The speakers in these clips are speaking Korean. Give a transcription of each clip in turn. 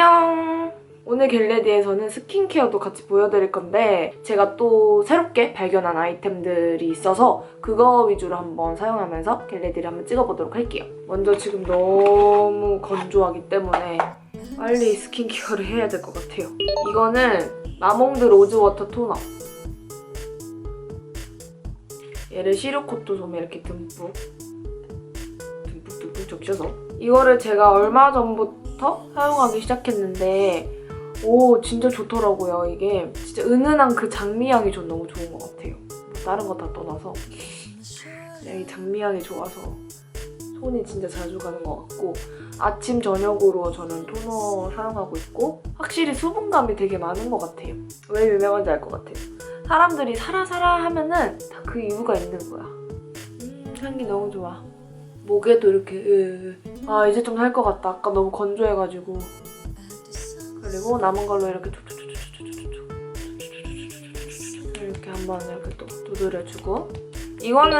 안녕! 오늘 겟레디에서는 스킨케어도 같이 보여드릴 건데 제가 또 새롭게 발견한 아이템들이 있어서 그거 위주로 한번 사용하면서 겟레디를 한번 찍어보도록 할게요. 먼저 지금 너무 건조하기 때문에 빨리 스킨케어를 해야 될 것 같아요. 이거는 마몽드 로즈워터 토너. 얘를 시루코트 솜에 이렇게 듬뿍 듬뿍 듬뿍 적셔서 이거를 제가 얼마 전부터 사용하기 시작했는데 오 진짜 좋더라고요. 이게 진짜 은은한 그 장미향이 전 너무 좋은 것 같아요. 뭐 다른 거 다 떠나서. 이 장미향이 좋아서 손이 진짜 자주 가는 것 같고 아침 저녁으로 저는 토너 사용하고 있고 확실히 수분감이 되게 많은 것 같아요. 왜 유명한지 알 것 같아요. 사람들이 사라사라 하면은 다 그 이유가 있는 거야. 음 향기 너무 좋아. 목에도 이렇게 으, 아 이제 좀 살 것 같다. 아까 너무 건조해가지고. 그리고 남은 걸로 이렇게 이렇게 한번 이렇게 또 두드려주고. 이거는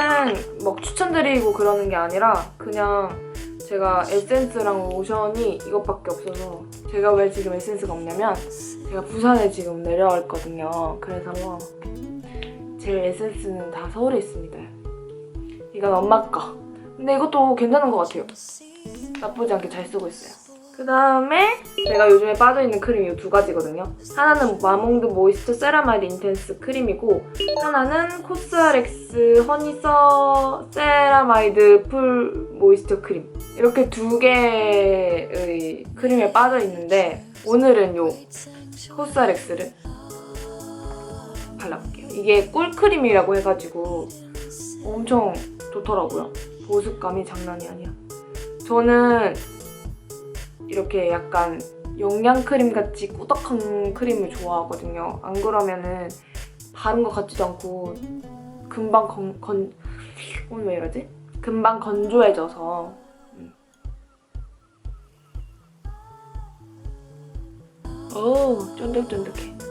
막 추천드리고 그러는 게 아니라 그냥 제가 에센스랑 로션이 이것밖에 없어서 제가 왜 지금 에센스가 없냐면 제가 부산에 지금 내려와 있거든요. 그래서 제 에센스는 다 서울에 있습니다. 이건 엄마 거. 근데 이것도 괜찮은 것 같아요 나쁘지 않게 잘 쓰고 있어요 그 다음에 제가 요즘에 빠져있는 크림이 이두 가지거든요. 하나는 마몽드 모이스처 세라마이드 인텐스 크림이고 하나는 코스알엑스 허니서 세라마이드 풀 모이스처 크림 이렇게 두 개의 크림에 빠져있는데 오늘은 요 코스알엑스를 발라볼게요. 이게 꿀크림이라고 해가지고 엄청 좋더라고요. 보습감이 장난이 아니야. 저는 이렇게 약간 영양 크림 같이 꾸덕한 크림을 좋아하거든요. 안 그러면은 바른 것 같지도 않고 금방 건, 건 오늘 왜 이러지? 금방 건조해져서 음. 오 쫀득쫀득해.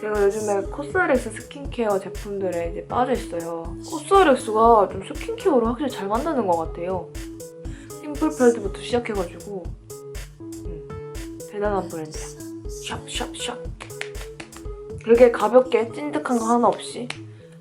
제가 요즘에 코스알엑스 스킨케어 제품들에 이제 빠져있어요. 코스알엑스가 좀 스킨케어를 확실히 잘 만드는 것 같아요. 심플 패드부터 시작해가지고 음, 대단한 브랜드야. 샵샵샵. 되게 가볍게 찐득한 거 하나 없이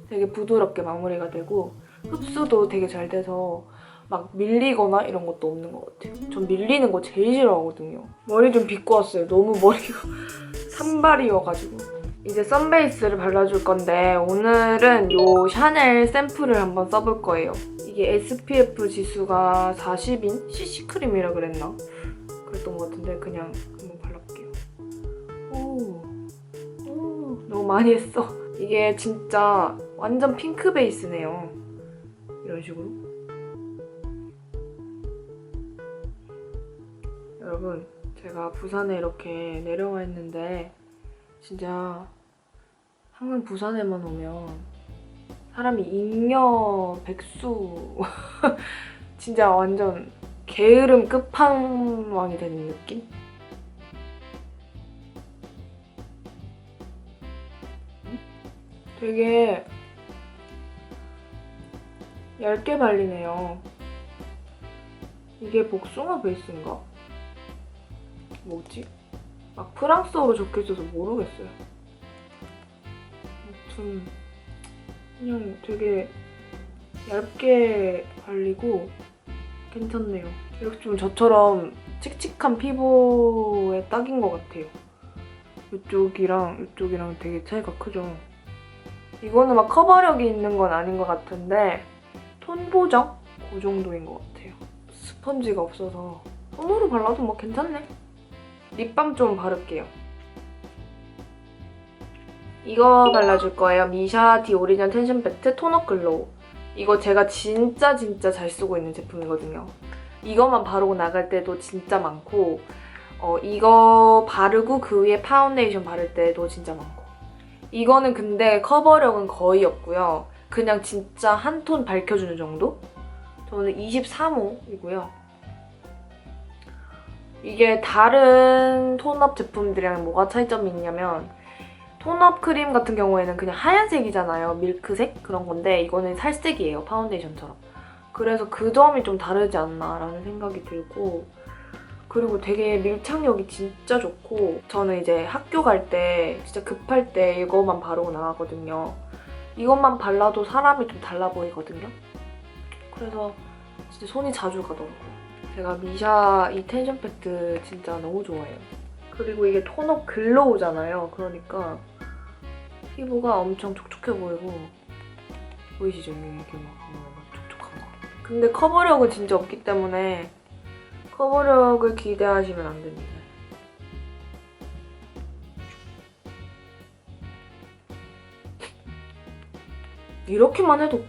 되게 부드럽게 마무리가 되고 흡수도 되게 잘 돼서 막 밀리거나 이런 것도 없는 것 같아요. 전 밀리는 거 제일 싫어하거든요. 머리 좀 빗고 왔어요. 너무 머리가 산발이어가지고. 이제 선베이스를 발라줄 건데 오늘은 요 샤넬 샘플을 한번 써볼 거예요. 이게 SPF 지수가 40인 CC크림이라 그랬나? 그랬던 것 같은데 그냥 한번 발라볼게요. 오, 오 너무 많이 했어. 이게 진짜 완전 핑크 베이스네요. 이런 식으로. 여러분 제가 부산에 이렇게 내려와 있는데 진짜 항상 부산에만 오면 사람이 잉여 백수 진짜 완전 게으름 끝판왕이 되는 느낌? 되게 얇게 발리네요. 이게 복숭아 베이스인가? 뭐지? 막 프랑스어로 적혀 있어서 모르겠어요. 아무튼 그냥 되게 얇게 발리고 괜찮네요. 이렇게 좀 저처럼 칙칙한 피부에 딱인 것 같아요. 이쪽이랑 이쪽이랑 되게 차이가 크죠. 이거는 막 커버력이 있는 건 아닌 것 같은데 톤 보정? 그 정도인 것 같아요. 스펀지가 없어서 손으로 발라도 뭐 괜찮네. 립밤 좀 바를게요. 이거 발라줄 거예요. 미샤 디 오리지널 텐션 배트 토너 글로우. 이거 제가 진짜 진짜 잘 쓰고 있는 제품이거든요. 이거만 바르고 나갈 때도 진짜 많고 어, 이거 바르고 그 위에 파운데이션 바를 때도 진짜 많고 이거는 근데 커버력은 거의 없고요. 그냥 진짜 한 톤 밝혀주는 정도? 저는 23호이고요. 이게 다른 톤업 제품들이랑 뭐가 차이점이 있냐면 톤업 크림 같은 경우에는 그냥 하얀색이잖아요. 밀크색? 그런 건데 이거는 살색이에요. 파운데이션처럼. 그래서 그 점이 좀 다르지 않나라는 생각이 들고 그리고 되게 밀착력이 진짜 좋고 저는 이제 학교 갈 때 진짜 급할 때 이거만 바르고 나가거든요. 이것만 발라도 사람이 좀 달라 보이거든요. 그래서 진짜 손이 자주 가더라고요. 제가 미샤 이 텐션 팩트 진짜 너무 좋아해요. 그리고 이게 톤업 글로우잖아요. 그러니까 피부가 엄청 촉촉해 보이고 보이시죠? 이렇게 막, 막 촉촉한 거. 근데 커버력은 진짜 없기 때문에 커버력을 기대하시면 안 됩니다. 이렇게만 해도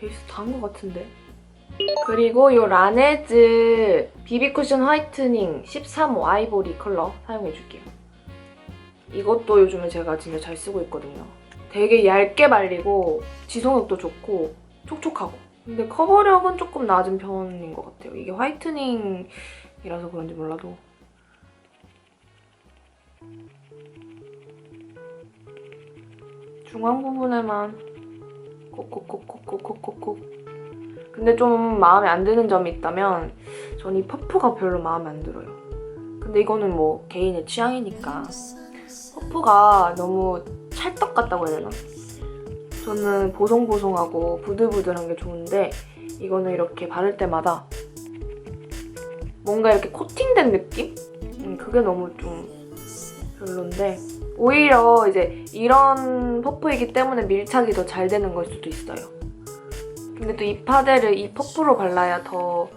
베이스 다 한 것 같은데? 그리고 이 라네즈 비비 쿠션 화이트닝 13호 아이보리 컬러 사용해줄게요. 이것도 요즘에 제가 진짜 잘 쓰고 있거든요. 되게 얇게 발리고 지속력도 좋고 촉촉하고 근데 커버력은 조금 낮은 편인 것 같아요. 이게 화이트닝이라서 그런지 몰라도 중앙 부분에만 콕콕콕콕콕콕콕 근데 좀 마음에 안 드는 점이 있다면 전 이 퍼프가 별로 마음에 안 들어요. 근데 이거는 뭐 개인의 취향이니까 퍼프가 너무 찰떡 같다고 해야 되나? 저는 보송보송하고 부들부들한 게 좋은데 이거는 이렇게 바를 때마다 뭔가 이렇게 코팅된 느낌? 음, 그게 너무 좀 별론데 오히려 이제 이런 퍼프이기 때문에 밀착이 더 잘 되는 걸 수도 있어요. 근데 또 이 파데를 이 퍼프로 발라야 더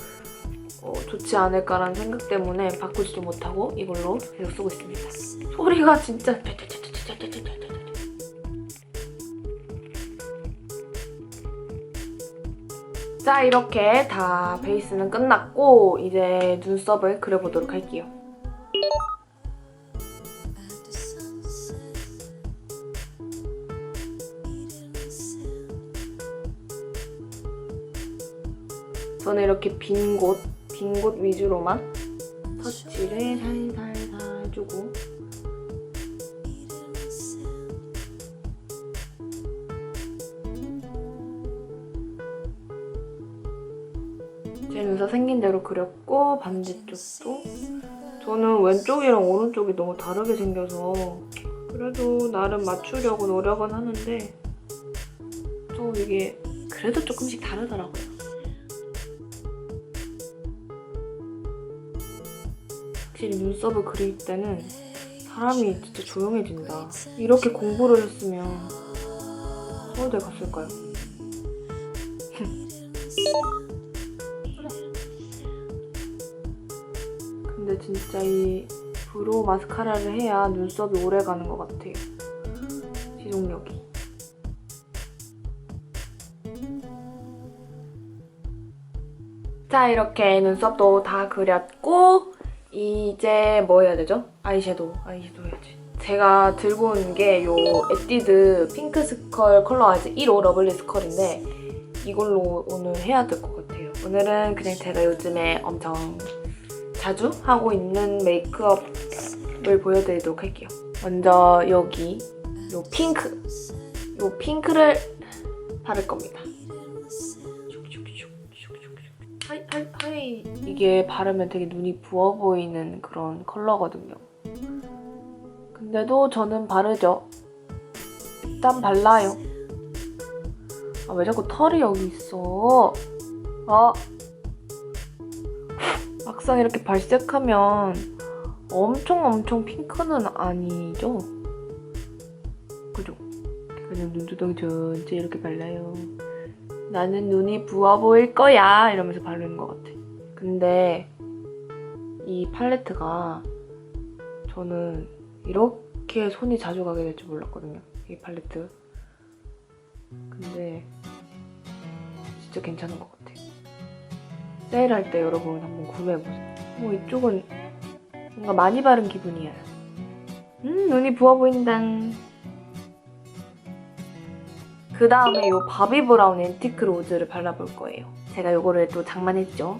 어, 좋지 않을까라는 생각 때문에 바꾸지도 못하고 이걸로 계속 쓰고 있습니다. 소리가 진짜 자 이렇게 다 베이스는 끝났고 이제 눈썹을 그려보도록 할게요. 저는 이렇게 빈 곳, 빈곳 위주로만 터치를 살살살 해주고 제 눈썹 생긴 대로 그렸고 반대쪽도 저는 왼쪽이랑 오른쪽이 너무 다르게 생겨서 그래도 나름 맞추려고 노력은 하는데 좀 이게 그래도 조금씩 다르더라고요. 확실히 눈썹을 그릴 때는 사람이 진짜 조용해진다. 이렇게 공부를 했으면 서울대 갔을까요? 근데 진짜 이 브로우 마스카라를 해야 눈썹이 오래 가는 것 같아요. 지속력이. 자, 이렇게 눈썹도 다 그렸고 이제 뭐 해야 되죠? 아이섀도우. 아이섀도우 해야지. 제가 들고 온 게 요 에뛰드 핑크 스컬 컬러 아이즈 1호 러블리 스컬인데 이걸로 오늘 해야 될 것 같아요. 오늘은 그냥 제가 요즘에 엄청 자주 하고 있는 메이크업을 보여드리도록 할게요. 먼저 여기 요 핑크 요 핑크를 바를 겁니다. 하이, 하이, 이게 바르면 되게 눈이 부어 보이는 그런 컬러거든요. 근데도 저는 바르죠. 일단 발라요. 아, 왜 자꾸 털이 여기 있어? 아. 막상 이렇게 발색하면 엄청 엄청 핑크는 아니죠? 그죠? 그냥 눈두덩 전체 이렇게 발라요. 나는 눈이 부어 보일 거야 이러면서 바르는 것 같아. 근데 이 팔레트가 저는 이렇게 손이 자주 가게 될 줄 몰랐거든요. 이 팔레트. 근데 진짜 괜찮은 것 같아요. 세일할 때 여러분 한번 구매해보세요. 뭐 이쪽은 뭔가 많이 바른 기분이야. 음 눈이 부어 보인다. 그 다음에 이 바비 브라운 앤티크 로즈를 발라볼 거예요. 제가 이거를 또 장만했죠.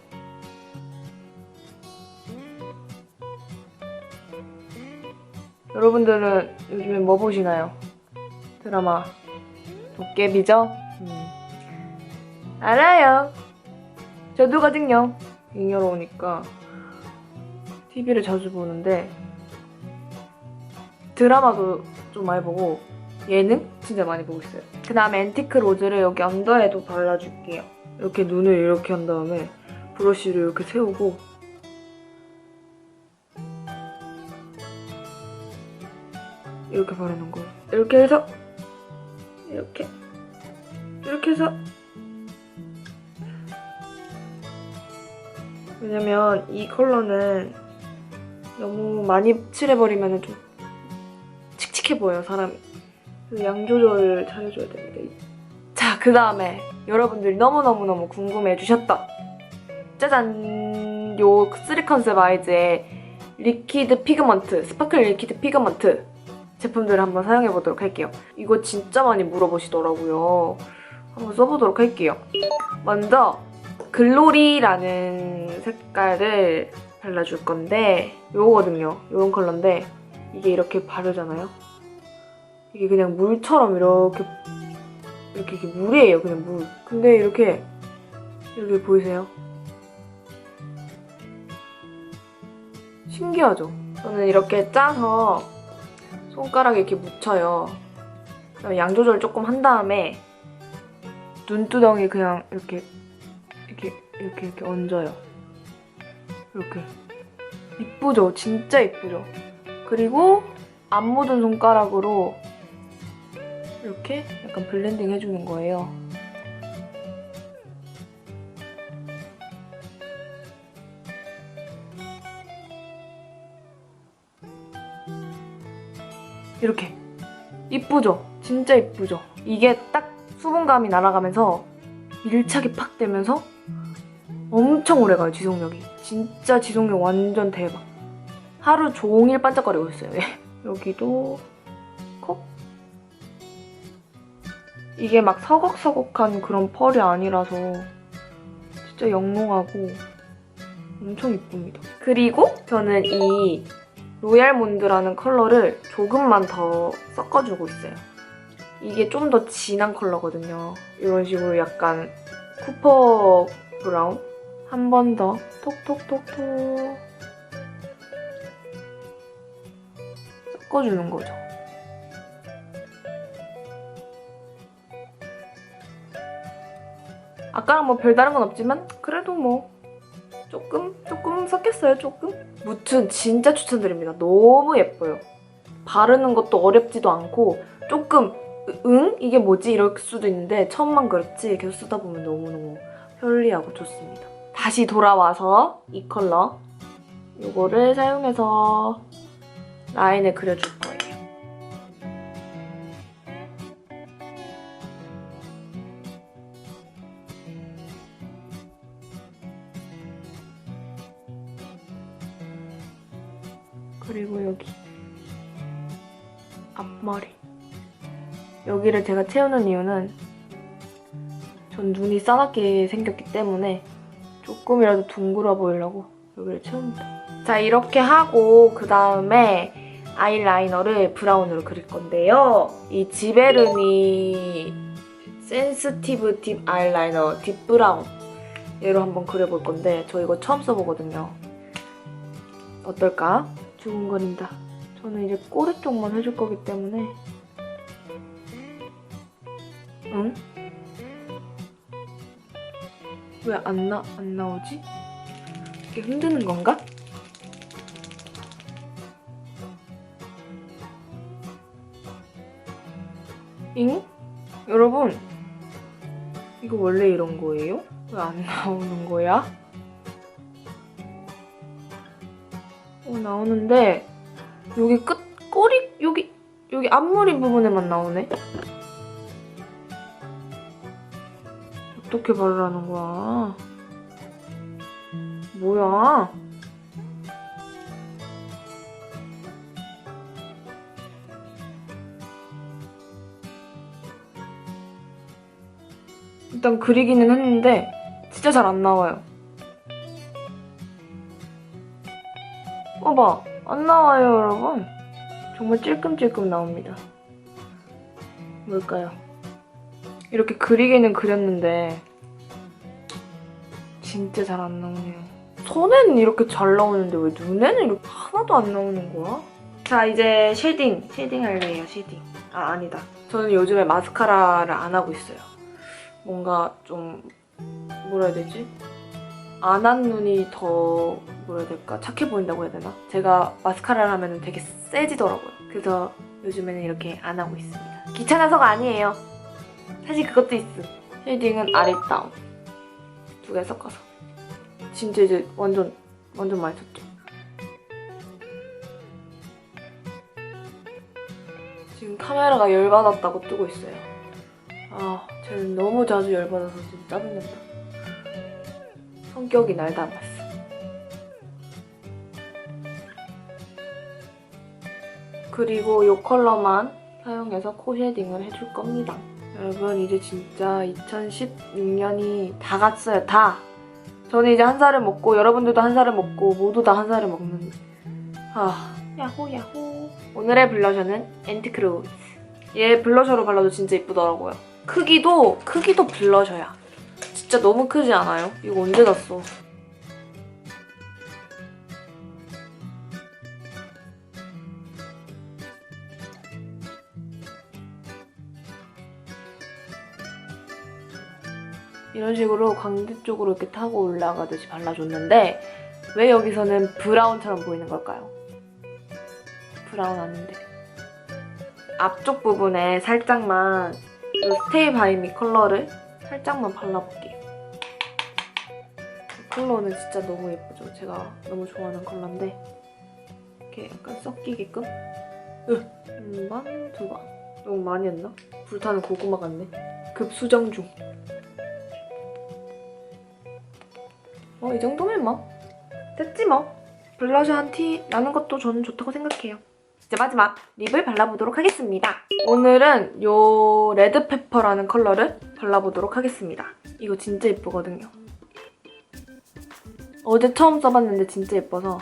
여러분들은 요즘에 뭐 보시나요? 드라마 도깨비죠? 음. 알아요. 저도거든요. 잉여로우니까 TV를 자주 보는데 드라마도 좀 많이 보고 예능 진짜 많이 보고 있어요. 그 다음에 앤티크 로즈를 여기 언더에도 발라줄게요. 이렇게 눈을 이렇게 한 다음에 브러쉬를 이렇게 세우고 이렇게 바르는 거예요. 이렇게 해서 이렇게. 이렇게 해서. 왜냐면 이 컬러는 너무 많이 칠해버리면 좀 칙칙해 보여요 사람이. 그래서 양 조절을 잘해줘야 됩니다. 자 그 다음에 여러분들이 너무너무너무 궁금해 해주셨던 짜잔! 요 쓰리 컨셉 아이즈의 리퀴드 피그먼트 스파클 리퀴드 피그먼트 제품들을 한번 사용해 보도록 할게요 이거 진짜 많이 물어보시더라고요 한번 써보도록 할게요 먼저 글로리라는 색깔을 발라줄 건데 요거거든요. 요런 컬러인데 이게 이렇게 바르잖아요. 이게 그냥 물처럼 이렇게 이렇게, 이렇게 물이에요. 그냥 물. 근데 이렇게 이렇게 보이세요? 신기하죠? 저는 이렇게 짜서 손가락에 이렇게 묻혀요. 그다음에 양 조절 조금 한 다음에 눈두덩이 그냥 이렇게 이렇게 이렇게 이렇게 얹어요. 이렇게 이쁘죠? 진짜 이쁘죠? 그리고 안 묻은 손가락으로 이렇게 약간 블렌딩 해주는 거예요. 이렇게 이쁘죠? 진짜 이쁘죠? 이게 딱 수분감이 날아가면서 밀착이 팍 되면서 엄청 오래 가요 지속력이 진짜 지속력 완전 대박 하루 종일 반짝거리고 있어요 얘. 여기도 콕 이게 막 서걱서걱한 그런 펄이 아니라서 진짜 영롱하고 엄청 이쁩니다 그리고 저는 이 로얄몬드라는 컬러를 조금만 더 섞어주고 있어요. 이게 좀 더 진한 컬러거든요. 이런 식으로 약간 쿠퍼 브라운? 한 번 더. 톡톡톡톡. 섞어주는 거죠. 아까랑 뭐 별다른 건 없지만 그래도 뭐 조금 조금 섞였어요 조금 무튼 진짜 추천드립니다 너무 예뻐요 바르는 것도 어렵지도 않고 조금 응? 이게 뭐지? 이럴 수도 있는데 처음만 그렇지 계속 쓰다 보면 너무너무 편리하고 좋습니다 다시 돌아와서 이 컬러 이거를 사용해서 라인을 그려줄 거예요. 여기를 제가 채우는 이유는 전 눈이 싸납게 생겼기 때문에 조금이라도 둥글어 보이려고 여기를 채웁니다. 자 이렇게 하고 그 다음에 아이라이너를 브라운으로 그릴 건데요. 이 지베르니 센스티브 딥 아이라이너 딥 브라운 얘로 한번 그려볼 건데 저 이거 처음 써보거든요. 어떨까? 두근거린다. 저는 이제 꼬리 쪽만 해줄 거기 때문에 응? 왜 안 나, 안 나오지? 이게 흔드는 건가? 잉? 여러분, 이거 원래 이런 거예요? 왜 안 나오는 거야? 어, 나오는데, 여기 끝, 꼬리, 여기, 여기 앞머리 부분에만 나오네? 어떻게 바르라는 거야? 뭐야? 일단 그리기는 했는데 진짜 잘 안 나와요. 봐봐, 안 나와요 여러분. 정말 찔끔찔끔 나옵니다. 뭘까요? 이렇게 그리기는 그렸는데 진짜 잘 안 나오네요. 손에는 이렇게 잘 나오는데 왜 눈에는 이렇게 하나도 안 나오는 거야? 자 이제 쉐딩, 쉐딩 할래요, 쉐딩. 아 아니다. 저는 요즘에 마스카라를 안 하고 있어요. 뭔가 좀 뭐라 해야 되지? 안 한 눈이 더 뭐라 해야 될까? 착해 보인다고 해야 되나? 제가 마스카라를 하면 되게 세지더라고요. 그래서 요즘에는 이렇게 안 하고 있습니다. 귀찮아서가 아니에요. 사실 그것도 있어. 쉐딩은 아래 다운 두 개 섞어서. 진짜 이제 완전 완전 많이 썼죠. 지금 카메라가 열받았다고 뜨고 있어요. 아, 쟤는 너무 자주 열받아서 진짜 짜증난다. 성격이 날 닮았어. 그리고 이 컬러만 사용해서 코 쉐딩을 해줄 겁니다. 여러분 이제 진짜 2016년이 다 갔어요. 다. 저는 이제 한 살을 먹고 여러분들도 한 살을 먹고 모두 다 한 살을 먹는. 아 야호 야호. 오늘의 블러셔는 엔티크로우즈. 얘 블러셔로 발라도 진짜 이쁘더라고요. 크기도 크기도 블러셔야. 진짜 너무 크지 않아요? 이거 언제 샀어? 이런 식으로 광대 쪽으로 이렇게 타고 올라가듯이 발라줬는데 왜 여기서는 브라운처럼 보이는 걸까요? 브라운 아닌데 앞쪽 부분에 살짝만 이 스테이 바이미 컬러를 살짝만 발라볼게요 이 컬러는 진짜 너무 예쁘죠? 제가 너무 좋아하는 컬러인데 이렇게 약간 섞이게끔 한 번, 두 번. 너무 많이 했나? 불타는 고구마 같네. 급수정 중. 어, 이 정도면 뭐. 됐지 뭐. 블러셔 한 티 나는 것도 저는 좋다고 생각해요. 이제 마지막 립을 발라보도록 하겠습니다. 오늘은 요 레드페퍼라는 컬러를 발라보도록 하겠습니다. 이거 진짜 예쁘거든요. 어제 처음 써봤는데 진짜 예뻐서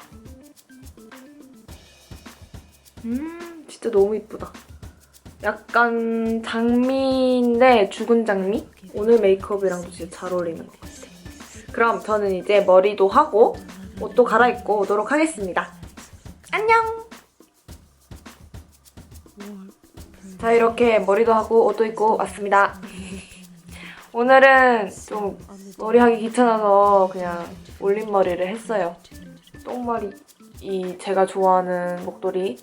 음 진짜 너무 예쁘다. 약간 장미인데 죽은 장미? 오늘 메이크업이랑도 진짜 잘 어울리는 것 같아. 그럼 저는 이제 머리도 하고 옷도 갈아입고 오도록 하겠습니다. 안녕! 자 이렇게 머리도 하고 옷도 입고 왔습니다. 오늘은 좀 머리 하기 귀찮아서 그냥 올림머리를 했어요. 똥머리 이 제가 좋아하는 목도리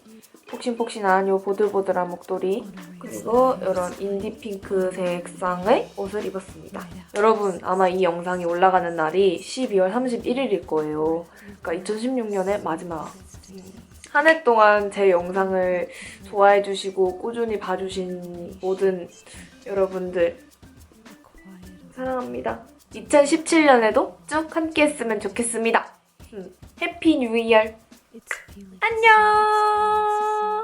폭신폭신한 요 보들보들한 목도리 그리고 이런 인디 핑크 색상의 옷을 입었습니다. 여러분 아마 이 영상이 올라가는 날이 12월 31일일 거예요. 그러니까 2016년의 마지막 한 해 동안 제 영상을 좋아해 주시고 꾸준히 봐주신 모든 여러분들 사랑합니다. 2017년에도 쭉 함께 했으면 좋겠습니다. 음, 해피 뉴 이어. 안녕!